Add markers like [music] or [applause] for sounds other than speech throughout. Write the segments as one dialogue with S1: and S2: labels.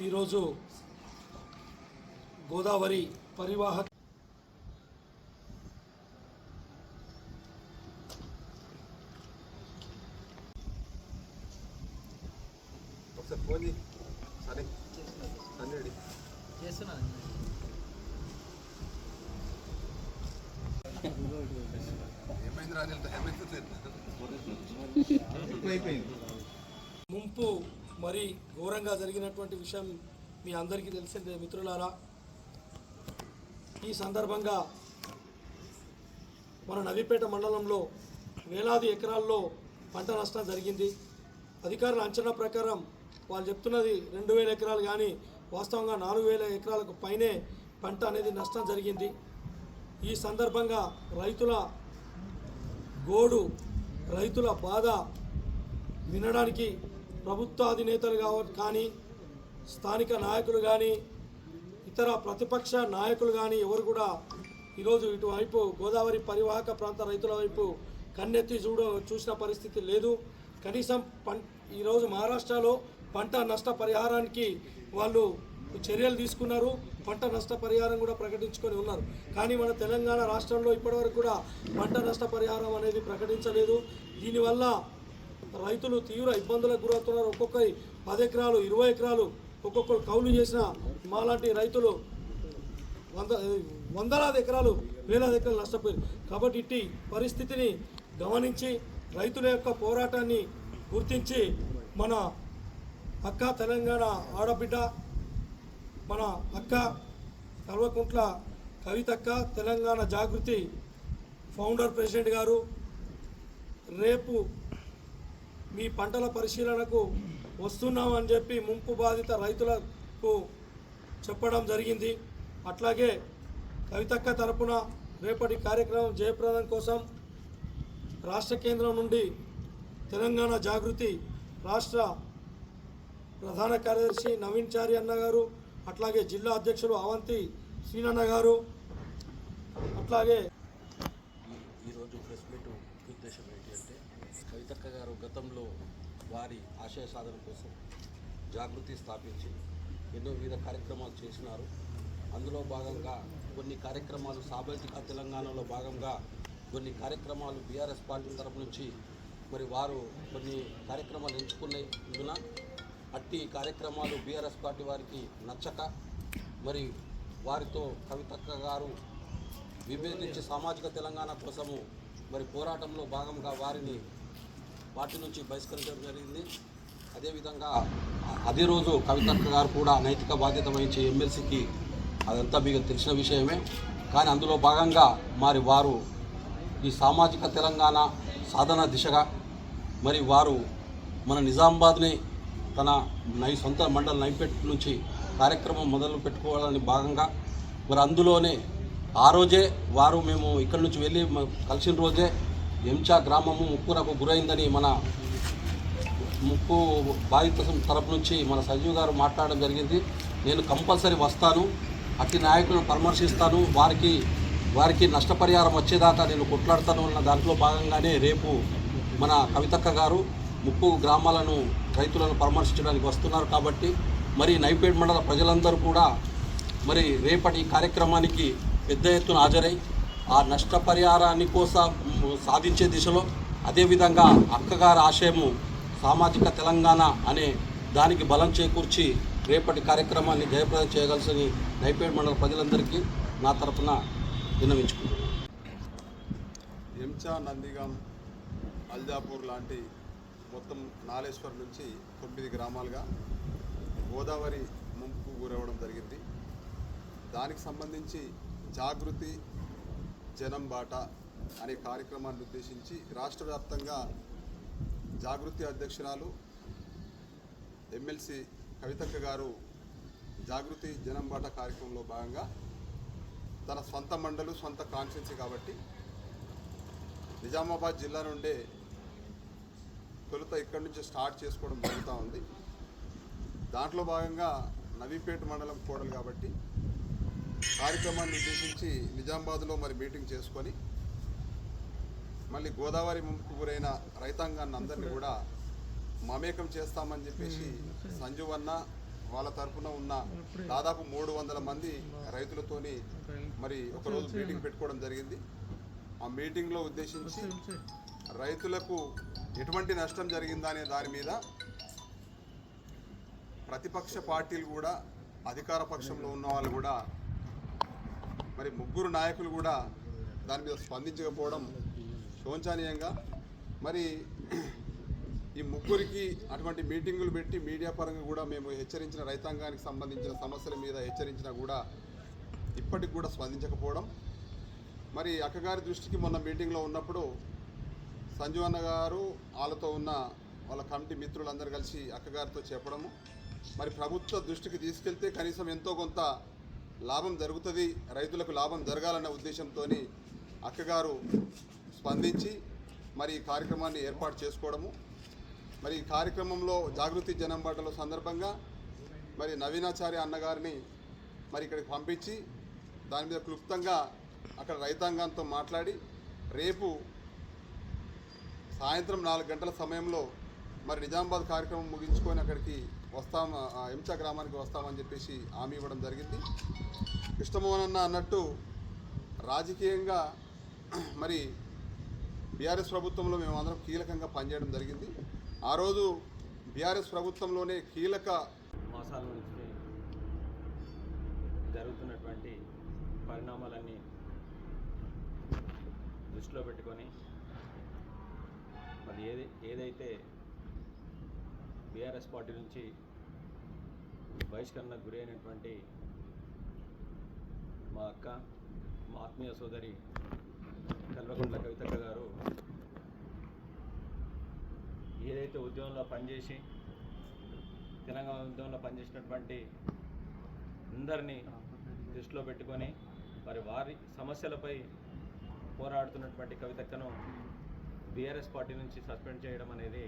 S1: ఈరోజు గోదావరి పరివాహక ముంపు మరి ఘోరంగా జరిగినటువంటి విషయం మీ అందరికీ తెలిసిందే మిత్రులారా. ఈ సందర్భంగా మన నవీపేట మండలంలో వేలాది ఎకరాల్లో పంట నష్టం జరిగింది. అధికారుల అంచనా ప్రకారం వాళ్ళు చెప్తున్నది రెండు వేల ఎకరాలు కానీ వాస్తవంగా నాలుగు వేల ఎకరాలకు పైనే పంట అనేది నష్టం జరిగింది. ఈ సందర్భంగా రైతుల గోడు రైతుల బాధ వినడానికి ప్రభుత్వాధినేతలు కావ కానీ స్థానిక నాయకులు కానీ ఇతర ప్రతిపక్ష నాయకులు కానీ ఎవరు కూడా ఈరోజు ఇటువైపు గోదావరి పరివాహక ప్రాంత రైతుల వైపు కన్నెత్తి చూడ చూసిన పరిస్థితి లేదు. కనీసం పం ఈరోజు మహారాష్ట్రలో పంట నష్ట పరిహారానికి వాళ్ళు చర్యలు తీసుకున్నారు. పంట నష్ట పరిహారం కూడా ప్రకటించుకొని ఉన్నారు. కానీ మన తెలంగాణ రాష్ట్రంలో ఇప్పటివరకు కూడా పంట నష్ట పరిహారం అనేది ప్రకటించలేదు. దీనివల్ల రైతులు తీవ్ర ఇబ్బందులకు గురవుతున్నారు. ఒక్కొక్కరి పది ఎకరాలు ఇరవై ఎకరాలు ఒక్కొక్కరు కౌలు చేసిన మాలాంటి రైతులు వంద వందలాది ఎకరాలు వేలాది ఎకరాలు నష్టపోయారు. కాబట్టి ఇట్టి పరిస్థితిని గమనించి రైతుల యొక్క పోరాటాన్ని గుర్తించి మన అక్క తెలంగాణ ఆడబిడ్డ మన అక్క కల్వకుంట్ల కవితక్క తెలంగాణ జాగృతి ఫౌండర్ ప్రెసిడెంట్ గారు రేపు మీ పంటల పరిశీలనకు వస్తున్నామని చెప్పి ముంపు బాధిత రైతులకు చెప్పడం జరిగింది. అట్లాగే కవితక్క తరపున రేపటి కార్యక్రమం జయప్రదం కోసం రాష్ట్ర కేంద్రం నుండి తెలంగాణ జాగృతి రాష్ట్ర ప్రధాన కార్యదర్శి నవీన్ చారి అన్న గారు అట్లాగే జిల్లా అధ్యక్షులు అవంతి శ్రీనన్న గారు అట్లాగే
S2: ఈరోజు ప్రెస్ మీట్ ఉద్దేశం ఏంటి అంటే కవితక్క గారు గతంలో వారి ఆశయ సాధన కోసం జాగృతి స్థాపించి ఎన్నో వివిధ కార్యక్రమాలు చేసినారు. అందులో భాగంగా కొన్ని కార్యక్రమాలు సామాజిక తెలంగాణలో భాగంగా కొన్ని కార్యక్రమాలు బీఆర్ఎస్ పార్టీ తరపు నుంచి మరి వారు కొన్ని కార్యక్రమాలు ఎంచుకున్నందున అట్టి కార్యక్రమాలు బీఆర్ఎస్ పార్టీ వారికి నచ్చక మరి వారితో కవితక్క గారు విభేదించి సామాజిక తెలంగాణ కోసము మరి పోరాటంలో భాగంగా వారిని వాటి నుంచి బహిష్కరించడం జరిగింది. అదేవిధంగా అదే రోజు కవితక్క గారు కూడా నైతిక బాధ్యత వహించే ఎమ్మెల్సీకి అదంతా మీకు తెలిసిన విషయమే. కానీ అందులో భాగంగా మరి వారు ఈ సామాజిక తెలంగాణ సాధన దిశగా మరి వారు మన నిజామాబాద్ని తన నై సొంత మండల నైపెట్ నుంచి కార్యక్రమం మొదలు పెట్టుకోవాలని భాగంగా మరి అందులోనే ఆ రోజే వారు మేము ఇక్కడి నుంచి వెళ్ళి కలిసిన రోజే ఎంచా గ్రామము ముప్పురకు గురైందని మన ముప్పు బాధిత తరపు నుంచి మన సంజీవ్ గారు మాట్లాడడం జరిగింది. నేను కంపల్సరీ వస్తాను. అట్టి నాయకులను పరామర్శిస్తాను. వారికి వారికి నష్టపరిహారం వచ్చేదాకా నేను కొట్లాడతాను అన్న దాంట్లో భాగంగానే రేపు మన కవితక్క గారు ముప్పు గ్రామాలను రైతులను పరామర్శించడానికి వస్తున్నారు కాబట్టి మరి నైపేడ్ మండల ప్రజలందరూ కూడా మరి రేపటి ఈ కార్యక్రమానికి పెద్ద ఎత్తున హాజరై ఆ నష్టపరిహారాన్ని కోసం సాధించే దిశలో అదేవిధంగా అక్కగారి ఆశయము సామాజిక తెలంగాణ అనే దానికి బలం చేకూర్చి రేపటి కార్యక్రమాన్ని జయప్రదం చేయగలసని నైపేడ్ మండల ప్రజలందరికీ నా తరపున విన్నవించుకుంటున్నాను.
S3: ఎంచా నందిగాం అల్జాపూర్ లాంటి మొత్తం నాలేశ్వర్ నుంచి తొమ్మిది గ్రామాలుగా గోదావరి ముంపుకు గురవడం జరిగింది. దానికి సంబంధించి జాగృతి జనం బాట అనే కార్యక్రమాన్ని ఉద్దేశించి రాష్ట్ర వ్యాప్తంగా జాగృతి అధ్యక్షురాలు ఎమ్మెల్సీ కవితక్క గారు జాగృతి జనం బాట కార్యక్రమంలో భాగంగా తన సొంత మండలు సొంత కాన్స్టిట్యున్సీ కాబట్టి నిజామాబాద్ జిల్లా నుండే తొలుత ఇక్కడి నుంచి స్టార్ట్ చేసుకోవడం జరుగుతూ ఉంది. దాంట్లో భాగంగా నవీపేట మండలం కోడలు కాబట్టి కార్యక్రమాన్ని ఉద్దేశించి నిజామాబాద్లో మరి మీటింగ్ చేసుకొని మళ్ళీ గోదావరి ముంపుకు గురైన రైతాంగాన్ని అందరినీ కూడా మమేకం చేస్తామని చెప్పేసి సంజువన్న వాళ్ళ తరపున ఉన్న దాదాపు మూడు వందల మంది రైతులతోని మరి ఒకరోజు మీటింగ్ పెట్టుకోవడం జరిగింది. ఆ మీటింగ్లో ఉద్దేశించి రైతులకు ఎటువంటి నష్టం జరిగిందా అనే దాని మీద ప్రతిపక్ష పార్టీలు కూడా అధికార పక్షంలో ఉన్న వాళ్ళు కూడా మరి ముగ్గురు నాయకులు కూడా దాని మీద స్పందించకపోవడం శోచనీయంగా. మరి ఈ ముగ్గురికి అటువంటి మీటింగులు పెట్టి మీడియా పరంగా కూడా మేము హెచ్చరించిన రైతాంగానికి సంబంధించిన సమస్యల మీద హెచ్చరించినా కూడా ఇప్పటికి కూడా స్పందించకపోవడం. మరి అక్కగారి దృష్టికి మొన్న మీటింగ్లో ఉన్నప్పుడు సంజీవ్ అన్న గారు వాళ్ళతో ఉన్న వాళ్ళ కమిటీ మిత్రులందరూ కలిసి అక్కగారితో చెప్పడము. మరి ప్రభుత్వ దృష్టికి తీసుకెళ్తే కనీసం ఎంతో కొంత లాభం జరుగుతుంది రైతులకు లాభం జరగాలన్న ఉద్దేశంతో అక్కగారు స్పందించి మరి ఈ కార్యక్రమాన్ని ఏర్పాటు చేసుకోవడము. మరి ఈ కార్యక్రమంలో జాగృతి జనం బాటల సందర్భంగా మరి నవీనాచార్య అన్నగారిని మరి ఇక్కడికి పంపించి దాని మీద క్లుప్తంగా అక్కడ రైతాంగంతో మాట్లాడి రేపు సాయంత్రం నాలుగు గంటల సమయంలో మరి నిజామాబాద్ కార్యక్రమం ముగించుకొని అక్కడికి వస్తాం ఆ ఎంచా గ్రామానికి వస్తామని చెప్పేసి హామీ ఇవ్వడం జరిగింది. కృష్ణమోహన్ అన్న అన్నట్టు రాజకీయంగా [clears throat] మరి బీఆర్ఎస్ ప్రభుత్వంలో మేమందరం కీలకంగా పనిచేయడం జరిగింది. ఆ రోజు బీఆర్ఎస్ ప్రభుత్వంలోనే కీలక
S4: మాసాల నుంచి జరుగుతున్నటువంటి పరిణామాలన్నీ దృష్టిలో పెట్టుకొని మరి ఏది ఏదైతే బీఆర్ఎస్ పార్టీ నుంచి బహిష్కరణకు గురి అయినటువంటి మా అక్క మా ఆత్మీయ సోదరి కల్వకుంట్ల కవితక్క గారు ఏదైతే ఉద్యమంలో పనిచేసి తెలంగాణ ఉద్యమంలో పనిచేసినటువంటి అందరినీ దృష్టిలో పెట్టుకొని మరి వారి సమస్యలపై పోరాడుతున్నటువంటి కవితక్కను బీఆర్ఎస్ పార్టీ నుంచి సస్పెండ్ చేయడం అనేది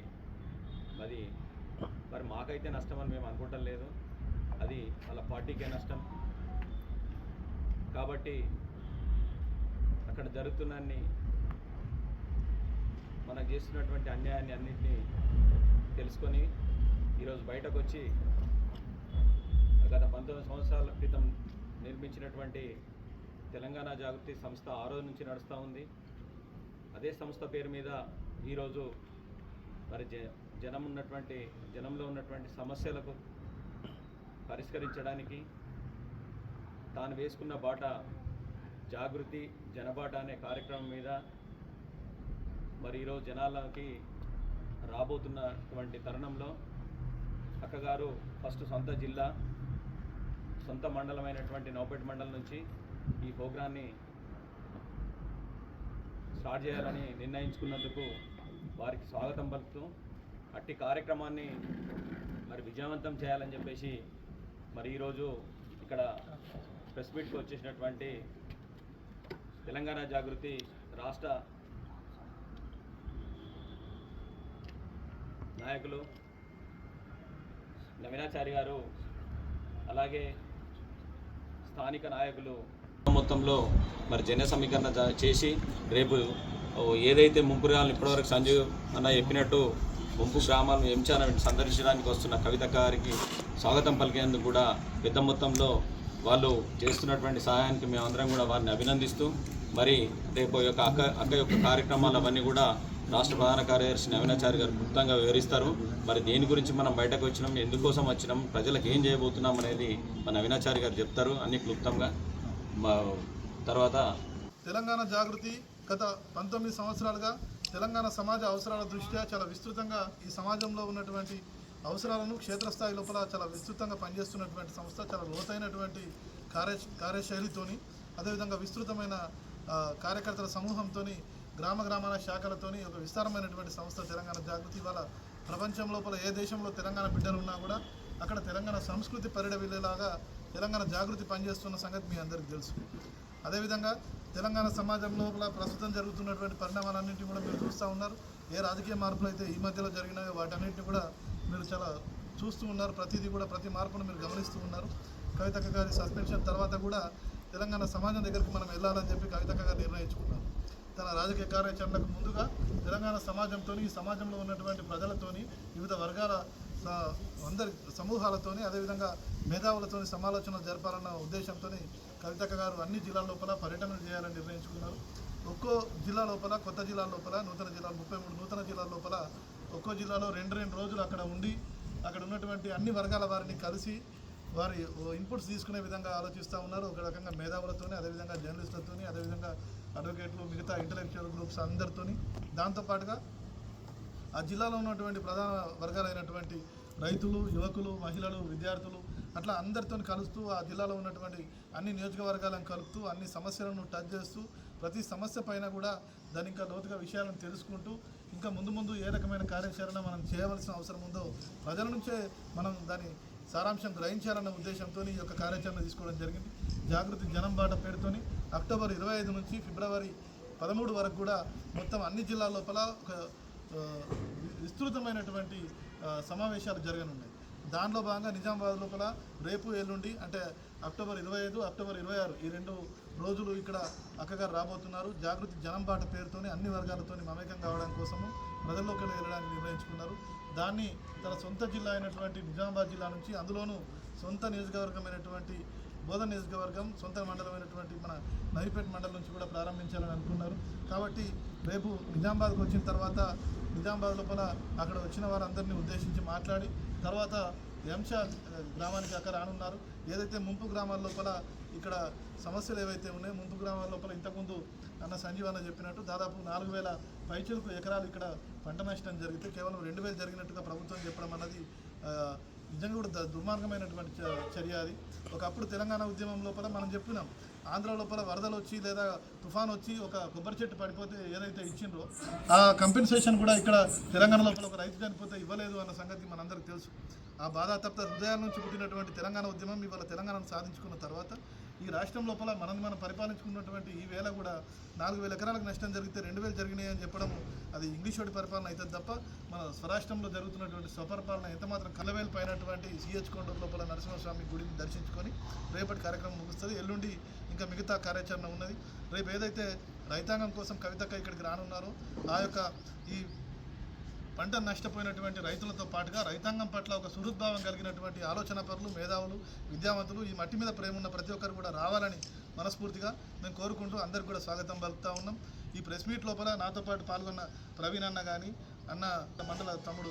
S4: అది మరి మాకైతే నష్టం అని మేము అనుకోవటం లేదు. అది వాళ్ళ పార్టీకే నష్టం. కాబట్టి అక్కడ జరుగుతున్నన్ని మనకు చేస్తున్నటువంటి అన్యాయాన్ని అన్నింటినీ తెలుసుకొని ఈరోజు బయటకు వచ్చి గత పంతొమ్మిది సంవత్సరాల క్రితం నిర్మించినటువంటి తెలంగాణ జాగృతి సంస్థ ఆ రోజు నుంచి నడుస్తూ ఉంది. అదే సంస్థ పేరు మీద ఈరోజు మరి జ జనం ఉన్నటువంటి జనంలో ఉన్నటువంటి సమస్యలకు పరిష్కరించడానికి తాను వేసుకున్న బాట జాగృతి జనబాట అనే కార్యక్రమం మీద మరి ఈరోజు జనాలకి రాబోతున్నటువంటి తరుణంలో అక్కగారు ఫస్ట్ సొంత జిల్లా సొంత మండలమైనటువంటి నౌపేట మండలం నుంచి ఈ ప్రోగ్రాన్ని స్టార్ట్ చేయాలని నిర్ణయించుకున్నందుకు వారికి స్వాగతం పలుకుతూ అట్టి కార్యక్రమాన్ని మరి విజయవంతం చేయాలని చెప్పేసి మరి ఈరోజు ఇక్కడ ప్రెస్ మీట్కి వచ్చేసినటువంటి తెలంగాణ జాగృతి రాష్ట్ర నాయకులు నవీనాచారి గారు అలాగే స్థానిక నాయకులు మొత్తంలో మరి జన సమీకరణ చేసి రేపు ఏదైతే ముంపురాలను ఇప్పటివరకు సంజీవ్ అన్న చెప్పినట్టు ముంపు గ్రామాలను ఎంచాలని సందర్శించడానికి వస్తున్న కవిత గారికి స్వాగతం పలికేందుకు కూడా పెద్ద మొత్తంలో వాళ్ళు చేస్తున్నటువంటి సహాయానికి మేమందరం కూడా వారిని అభినందిస్తూ మరి రేపు యొక్క అక్క అక్క యొక్క కార్యక్రమాలు అవన్నీ కూడా రాష్ట్ర ప్రధాన కార్యదర్శి నవీనాచారి గారు క్లుప్తంగా వివరిస్తారు. మరి దేని గురించి మనం బయటకు వచ్చినాం ఎందుకోసం వచ్చినాం ప్రజలకు ఏం చేయబోతున్నాం అనేది మన నవీనాచారి గారు చెప్తారు అన్ని క్లుప్తంగా. మా తర్వాత
S5: తెలంగాణ జాగృతి గత పంతొమ్మిది సంవత్సరాలుగా తెలంగాణ సమాజ అవసరాల దృష్ట్యా చాలా విస్తృతంగా ఈ సమాజంలో ఉన్నటువంటి అవసరాలను క్షేత్రస్థాయి లోపల చాలా విస్తృతంగా పనిచేస్తున్నటువంటి సంస్థ చాలా లోతైనటువంటి కార్య కార్యశైలితోని అదేవిధంగా విస్తృతమైన కార్యకర్తల సమూహంతోని గ్రామ గ్రామాల శాఖలతోని ఒక విస్తారమైనటువంటి సంస్థ తెలంగాణ జాగృతి. ఇవాళ ప్రపంచం లోపల ఏ దేశంలో తెలంగాణ బిడ్డలు ఉన్నా కూడా అక్కడ తెలంగాణ సంస్కృతి పరిడవిల్లేలాగా తెలంగాణ జాగృతి పనిచేస్తున్న సంగతి మీ అందరికీ తెలుసు. అదేవిధంగా తెలంగాణ సమాజం లోపల ప్రస్తుతం జరుగుతున్నటువంటి పరిణామాలన్నింటినీ కూడా మీరు చూస్తూ ఉన్నారు. ఏ రాజకీయ మార్పులు అయితే ఈ మధ్యలో జరిగినాయో వాటన్నింటినీ కూడా మీరు చాలా చూస్తూ ఉన్నారు. ప్రతిదీ కూడా ప్రతి మార్పును మీరు గమనిస్తూ ఉన్నారు. కవితక్క గారి సస్పెన్షన్ తర్వాత కూడా తెలంగాణ సమాజం దగ్గరికి మనం వెళ్ళాలని చెప్పి కవితక్క గారు నిర్ణయించుకున్నారు. తన రాజకీయ కార్యాచరణకు ముందుగా తెలంగాణ సమాజంతో ఈ సమాజంలో ఉన్నటువంటి ప్రజలతోని వివిధ వర్గాల అందరి సమూహాలతోని అదేవిధంగా మేధావులతోని సమాలోచన జరపాలన్న ఉద్దేశంతో కవితక్క గారు అన్ని జిల్లాల లోపల పర్యటనలు చేయాలని నిర్ణయించుకున్నారు. ఒక్కో జిల్లా లోపల కొత్త జిల్లా లోపల నూతన జిల్లాలు ముప్పై మూడు నూతన జిల్లాల లోపల ఒక్కో జిల్లాలో రెండు రెండు రోజులు అక్కడ ఉండి అక్కడ ఉన్నటువంటి అన్ని వర్గాల వారిని కలిసి వారి ఇన్పుట్స్ తీసుకునే విధంగా ఆలోచిస్తూ ఉన్నారు. ఒక రకంగా మేధావులతోని అదేవిధంగా జర్నలిస్టులతోని అదేవిధంగా అడ్వకేట్లు మిగతా ఇంటలెక్చువల్ గ్రూప్స్ అందరితోని. దాంతోపాటుగా ఆ జిల్లాలో ఉన్నటువంటి ప్రధాన వర్గాలైనటువంటి రైతులు యువకులు మహిళలు విద్యార్థులు అట్లా అందరితో కలుస్తూ ఆ జిల్లాలో ఉన్నటువంటి అన్ని నియోజకవర్గాలను కలుపుతూ అన్ని సమస్యలను టచ్ చేస్తూ ప్రతి సమస్య పైన కూడా దాని ఇంకా లోతుగా విషయాలను తెలుసుకుంటూ ఇంకా ముందు ముందు ఏ రకమైన కార్యాచరణ మనం చేయవలసిన అవసరం ఉందో ప్రజల నుంచే మనం దాని సారాంశం గ్రహించాలన్న ఉద్దేశంతో ఈ యొక్క కార్యాచరణ తీసుకోవడం జరిగింది. జాగృతి జనం బాట పేరుతోని అక్టోబర్ ఇరవై ఐదు నుంచి ఫిబ్రవరి పదమూడు వరకు కూడా మొత్తం అన్ని జిల్లాల లోపల ఒక విస్తృతమైనటువంటి సమావేశాలు జరగనున్నాయి. దానిలో భాగంగా నిజామాబాద్ లోపల రేపు ఎల్లుండి అంటే అక్టోబర్ ఇరవై ఐదు అక్టోబర్ ఇరవై ఆరు ఈ రెండు రోజులు ఇక్కడ అక్కగారు రాబోతున్నారు. జాగృతి జనం బాట పేరుతోని అన్ని వర్గాలతోని మమేకం కావడం కోసము ప్రజల్లోకి వెళ్ళడానికి నిర్ణయించుకున్నారు. దాన్ని తన సొంత జిల్లా అయినటువంటి నిజామాబాద్ జిల్లా నుంచి అందులోనూ సొంత నియోజకవర్గమైనటువంటి బోధన నియోజకవర్గం సొంత మండలమైనటువంటి మన నవీపేట మండలం నుంచి కూడా ప్రారంభించాలని అనుకున్నారు. కాబట్టి రేపు నిజామాబాద్కు వచ్చిన తర్వాత నిజామాబాద్ లోపల అక్కడ వచ్చిన వారందరినీ ఉద్దేశించి మాట్లాడి తర్వాత ఎంష గ్రామానికి అక్కడ రానున్నారు. ఏదైతే ముంపు గ్రామాల లోపల ఇక్కడ సమస్యలు ఏవైతే ఉన్నాయో ముంపు గ్రామాల లోపల ఇంతకుముందు అన్న సంజీవ్ అన్న చెప్పినట్టు దాదాపు నాలుగు వేల పైచులకు ఎకరాలు ఇక్కడ పంట నష్టం జరిగితే కేవలం రెండు వేలు జరిగినట్టుగా ప్రభుత్వం చెప్పడం అన్నది నిజంగా కూడా దుర్మార్గమైనటువంటి చ- చర్య అది. ఒకప్పుడు తెలంగాణ ఉద్యమం లోపల మనం చెప్పినాం ఆంధ్ర లోపల వరదలు వచ్చి లేదా తుఫాన్ వచ్చి ఒక కొబ్బరి చెట్టు పడిపోతే ఏదైతే ఇచ్చిండ్రో ఆ కంపెన్సేషన్ కూడా ఇక్కడ తెలంగాణ లోపల ఒక రైతు చనిపోతే ఇవ్వలేదు అన్న సంగతి మనందరికీ తెలుసు. ఆ బాధాతప్త హృదయాల నుంచి పుట్టినటువంటి తెలంగాణ ఉద్యమం ఇవాళ తెలంగాణను సాధించుకున్న తర్వాత ఈ రాష్ట్రం లోపల మనం మనం పరిపాలించుకున్నటువంటి ఈ వేళ కూడా నాలుగు వేల ఎకరాలకు నష్టం జరిగితే రెండు వేలు జరిగినాయి అని చెప్పడం అది ఇంగ్లీష్ వాడి పరిపాలన అవుతుంది తప్ప మన స్వరాష్ట్రంలో జరుగుతున్నటువంటి స్వపరిపాలన ఎంత మాత్రం కలవేలు పైనటువంటి సిహెచ్ కొండూరు లోపల నరసింహస్వామి గుడిని దర్శించుకొని రేపటి కార్యక్రమం ముగుస్తుంది. ఎల్లుండి ఇంకా మిగతా కార్యాచరణ ఉన్నది. రేపు ఏదైతే రైతాంగం కోసం కవితక్క ఇక్కడికి రానున్నారో ఆ యొక్క ఈ పంట నష్టపోయినటువంటి రైతులతో పాటుగా రైతాంగం పట్ల ఒక సుహృద్భావం కలిగినటువంటి ఆలోచన పరులు మేధావులు విద్యావంతులు ఈ మట్టి మీద ప్రేమ ఉన్న ప్రతి ఒక్కరు కూడా రావాలని మనస్ఫూర్తిగా మేము కోరుకుంటూ అందరికి కూడా స్వాగతం పలుకుతా ఉన్నాం. ఈ ప్రెస్ మీట్ లోపల నాతో పాటు పాల్గొన్న ప్రవీణ్ అన్న కానీ అన్న మండల తమ్ముడు